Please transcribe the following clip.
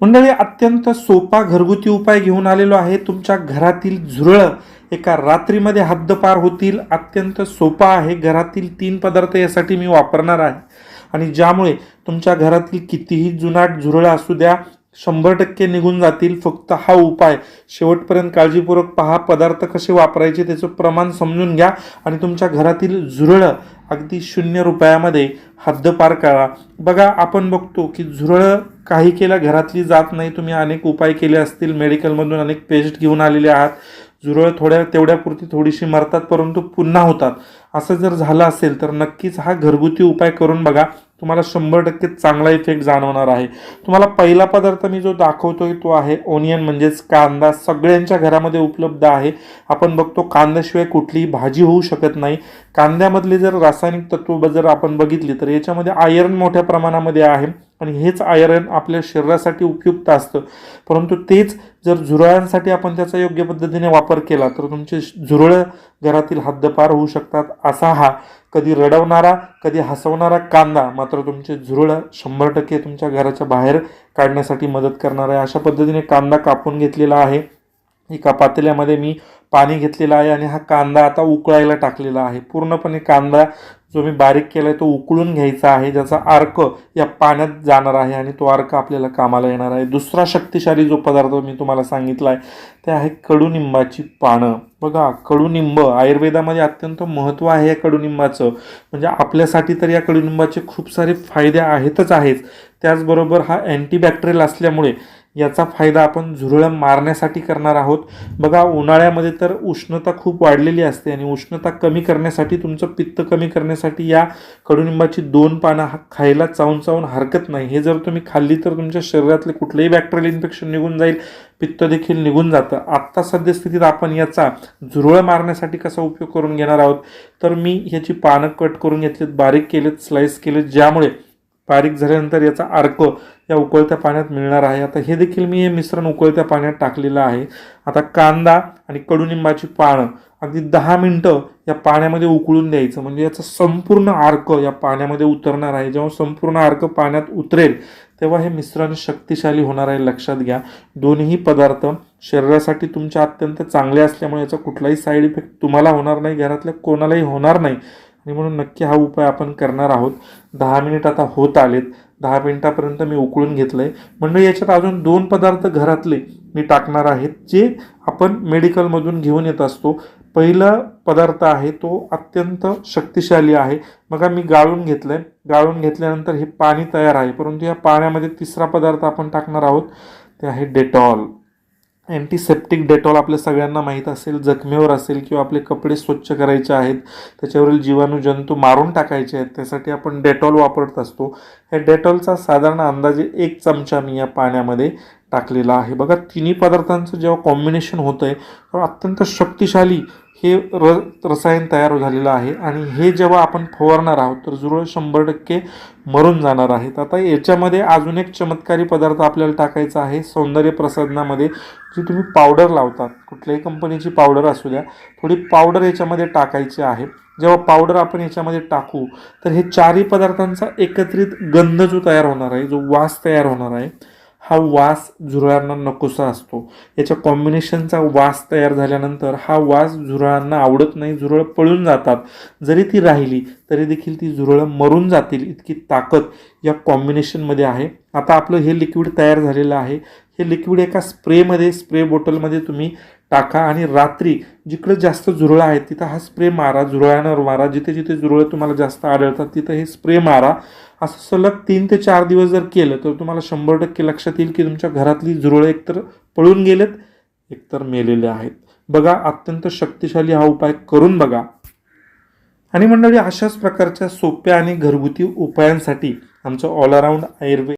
मंडळी अत्यंत सोपा घरगुती उपाय घेऊन आलेलो आहे. तुमच्या घरातील झुरळं एका रात्रीमध्ये हद्दपार होतील. अत्यंत सोपा आहे. घरातील तीन पदार्थ यासाठी मी वापरणार आहे. आणि ज्यामुळे तुमच्या घरातील कितीही जुनाट झुरळं असू द्या शंभर टक्के निघून जातील. फक्त हा उपाय शेवटपर्यंत काळजीपूर्वक पहा. पदार्थ कसे वापरायचे त्याचं प्रमाण समजून घ्या. आणि तुमच्या घरातील झुरळं अगदी शून्य रुपयामध्ये हद्दपार करा. बघा आपण बघतो की झुरळं काही केला घरातली जात नाही. तुम्ही अनेक उपाय केले असतील. मेडिकलमधून अनेक पेस्ट घेऊन आलेले आहात. झुरळ थोड्या तेवढ्यापुरती थोडीशी मरतात परंतु पुन्हा होतात. असं जर झालं असेल तर नक्कीच हा घरगुती उपाय करून बघा. तुम्हाला शंभर टक्के चांगला इफेक्ट जाणवणार आहे. तुम्हाला पहिला पदार्थ मी जो दाखवतोय तो आहे ओनियन म्हणजेच कांदा. सगळ्यांच्या घरामध्ये उपलब्ध आहे. आपण बघतो कांद्याशिवाय कुठलीही भाजी होऊ शकत नाही. कांद्यामधले जर रासायनिक तत्व जर आपण बघितली तर याच्यामध्ये आयर्न मोठ्या प्रमाणामध्ये आहे. आणि हेच आयरन आपल्या शरीरासाठी उपयुक्त असतं. परंतु तेच जर झुरळांसाठी आपण त्याचा योग्य पद्धतीने वापर केला तर तुमचे झुरळं घरातील हद्दपार होऊ शकतात. असा हा कधी रडवणारा कधी हसवणारा कांदा मात्र तुमचे झुरळं शंभर टक्के तुमच्या घराच्या बाहेर काढण्यासाठी मदत करणार आहे. अशा पद्धतीने कांदा कापून घेतलेला आहे. एका पातेल्यामध्ये मी पाणी घेतलेलं आहे आणि हा कांदा आता उकळायला टाकलेला आहे. पूर्णपणे कांदा जो मी बारीक केला आहे तो उकळून घ्यायचा आहे. ज्याचा अर्क या पाण्यात जाणार आहे आणि तो अर्क आपल्याला कामाला येणार आहे. दुसरा शक्तिशाली जो पदार्थ मी तुम्हाला सांगितला आहे ते आहे कडुनिंबाची पानं. बघा कडुनिंब आयुर्वेदामध्ये अत्यंत महत्त्व आहे या कडुनिंबाचं. म्हणजे आपल्यासाठी तर या कडुनिंबाचे खूप सारे फायदे आहेतच आहेच. त्याचबरोबर हा अँटीबॅक्टेरियल असल्यामुळे याचा फायदा आपण झुरळं मारण्यासाठी करणार आहोत. बघा उन्हाळ्यामध्ये तर उष्णता खूप वाढलेली असते आणि उष्णता कमी करण्यासाठी तुमचं पित्त कमी करण्यासाठी या कडुनिंबाची दोन पानं हा खायला चावून चावून हरकत नाही. हे जर तुम्ही खाल्ली तर तुमच्या शरीरातले कुठलंही बॅक्टेरियल इन्फेक्शन निघून जाईल पित्त देखील निघून जातं. आत्ता सद्यस्थितीत आपण याचा झुरळ मारण्यासाठी कसा उपयोग करून घेणार आहोत? तर मी ह्याची पानं कट करून घेतलीत बारीक केलेत स्लाइस केलेत ज्यामुळे बारीक झाल्यानंतर याचा अर्क या उकळत्या पाण्यात मिळणार आहे. आता हे देखील मी हे मिश्रण उकळत्या पाण्यात टाकलेलं आहे. आता कांदा आणि कडुनिंबाची पानं अगदी दहा मिनटं या पाण्यामध्ये उकळून द्यायचं. म्हणजे याचा संपूर्ण अर्क या पाण्यामध्ये उतरणार आहे. जेव्हा संपूर्ण अर्क पाण्यात उतरेल तेव्हा हे मिश्रण शक्तिशाली होणार आहे. लक्षात घ्या. दोन्ही पदार्थ शरीरासाठी तुमच्या अत्यंत चांगले असल्यामुळे याचा कुठलाही साईड इफेक्ट तुम्हाला होणार नाही. घरातल्या कोणालाही होणार नाही. आणि म्हणून नक्की हा उपाय आपण करणार आहोत. दहा मिनिट आता होत आलेत. दहा मिनिटापर्यंत मी उकळून घेतलं आहे म्हणजे याच्यात अजून दोन पदार्थ घरातले मी टाकणार आहेत जे आपण मेडिकलमधून घेऊन येत असतो. पहिला पदार्थ आहे तो अत्यंत शक्तिशाली आहे. बघा मी गाळून घेतलं आहे गाळून घेतल्यानंतर हे पाणी तयार आहे परंतु या पाण्यामध्ये तिसरा पदार्थ आपण टाकणार आहोत. ते आहे डेटॉल. अँटीसेप्टिक डेटॉल आपल्या सगळ्यांना माहीत असेल जखमेवर असेल किंवा आपले कपडे स्वच्छ करायचे आहेत त्याच्यावरील जीवाणू जंतू मारून टाकायचे आहेत त्यासाठी आपण डेटॉल वापरत असतो. ह्या डेटॉलचा साधारण अंदाजे एक चमचा मी या पाण्यामध्ये टाकलेला आहे. बघा तिन्ही पदार्थांचं जेव्हा कॉम्बिनेशन होतं आहे तेव्हा अत्यंत शक्तिशाली हे र रसायन तयार झालेलं आहे आणि हे जेव्हा आपण फवारणार आहोत तर जुरळ शंभर टक्के मरून जाणार आहेत. आता याच्यामध्ये अजून एक चमत्कारी पदार्थ आपल्याला टाकायचा आहे सौंदर्य प्रसाधनामध्ये जी तुम्ही पावडर लावतात. कुठल्याही कंपनीची पावडर असू द्या थोडी पावडर याच्यामध्ये टाकायची आहे. जेव्हा पावडर आपण याच्यामध्ये टाकू तर हे चारही पदार्थांचा एकत्रित गंध जो तयार होणार आहे जो वास तयार होणार आहे हा वास झुरळांना नकोसा असतो. याच्या कॉम्बिनेशनचा वास तयार झाल्यानंतर हा वास झुरळांना आवडत नाही झुरळ पळून जातात. जरी ती राहिली तरी देखील ती झुरळं मरून जातील इतकी ताकद या कॉम्बिनेशनमध्ये आहे. आता आपलं हे लिक्विड तयार झालेलं आहे. हे लिक्विड एका स्प्रेमध्ये स्प्रे बॉटलमध्ये तुम्ही टाका आणि रात्री जिकडे जास्त झुरळं आहेत तिथं हा स्प्रे मारा झुरळांवर मारा. जिथे जिथे झुरळं तुम्हाला जास्त आढळतात तिथं हे स्प्रे मारा. असं सलग तीन ते चार दिवस जर केलं तर तुम्हाला शंभर टक्के लक्षात येईल की तुमच्या घरातली झुरळं एकतर पळून गेलेत एकतर मेलेले आहेत. बघा अत्यंत शक्तिशाली हा उपाय करून बघा. आणि मंडळी अशाच प्रकारच्या सोप्या आणि घरगुती उपायांसाठी आमचं ऑल अराऊंड आयुर्वेद